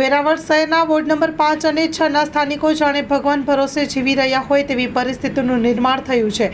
વેરાવળ શહેરના ward number પાંચ અને છના સ્થાનિકો જાણે ભગવાન ભરોસે જીવી રહ્યા હોય તેવી પરિસ્થિતિનું નિર્માણ થયું છે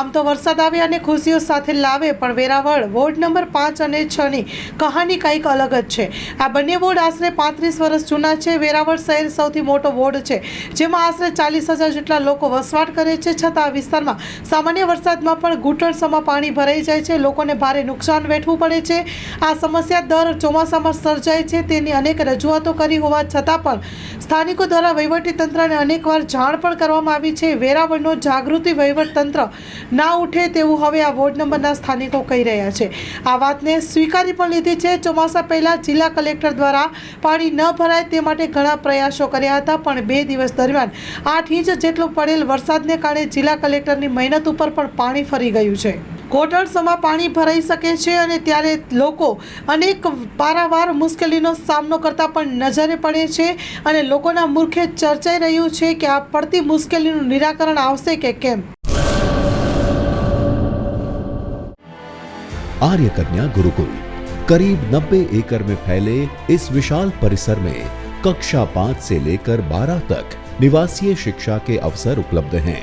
આમ તો વરસાદ આવે અને ખુશીઓ સાથે લાવે પણ વેરાવળ વોર્ડ નંબર પાંચ અને છની કહાની કંઈક અલગ જ છે આ બંને વોર્ડ આશરે પાંત્રીસ વર્ષ જૂના છે વેરાવળ શહેર સૌથી મોટો વોર્ડ છે જેમાં આશરે ચાલીસ હજાર જેટલા લોકો વસવાટ કરે છે છતાં આ વિસ્તારમાં સામાન્ય વરસાદમાં પણ ઘૂંટણસમાં પાણી ભરાઈ જાય છે લોકોને ભારે નુકસાન વેઠવું પડે છે આ સમસ્યા દર ચોમાસામાં સર્જાય છે તેની અનેક રજૂઆતો કરી હોવા છતાં પણ સ્થાનિકો દ્વારા વહીવટીતંત્રને અનેકવાર જાણ પણ કરવામાં આવી છે વેરાવળનો જાગૃતિ વહીવટતંત્ર ના ઉઠે તેવું હવે આ વોર્ડ નંબરના સ્થાનિકો કહી રહ્યા છે આ વાતને સ્વીકારી પણ લીધી છે ચોમાસા પહેલાં જિલ્લા કલેક્ટર દ્વારા પાણી ન ભરાય તે માટે ઘણા પ્રયાસો કર્યા હતા પણ બે દિવસ દરમિયાન આઠ ઇંચ જેટલો પડેલ વરસાદને કારણે જિલ્લા કલેક્ટરની મહેનત ઉપર પણ પાણી ફરી ગયું છે કોર્ટર સમા પાણી ભરાઈ શકે છે અને ત્યારે લોકો અનેક પારાવાર મુશ્કેલીનો સામનો કરતા પણ નજરે પડે છે અને લોકોના મૂર્ખે ચર્ચાઈ રહ્યું છે કે આ પડતી મુશ્કેલીનું નિરાકરણ આવશે કે કેમ આર્યકન્યા ગુરુકુળ करीब 90 એકર મે ફેલાયે ਇਸ વિશાલ પરિસર મે કક્ષા 5 સે લેકર 12 તક નિવાસીય શિક્ષા કે અવસર ઉપલબ્ધ હૈ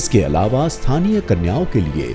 ઇસકે અલાવા સ્થાનિય કન્યાઓ કે લિયે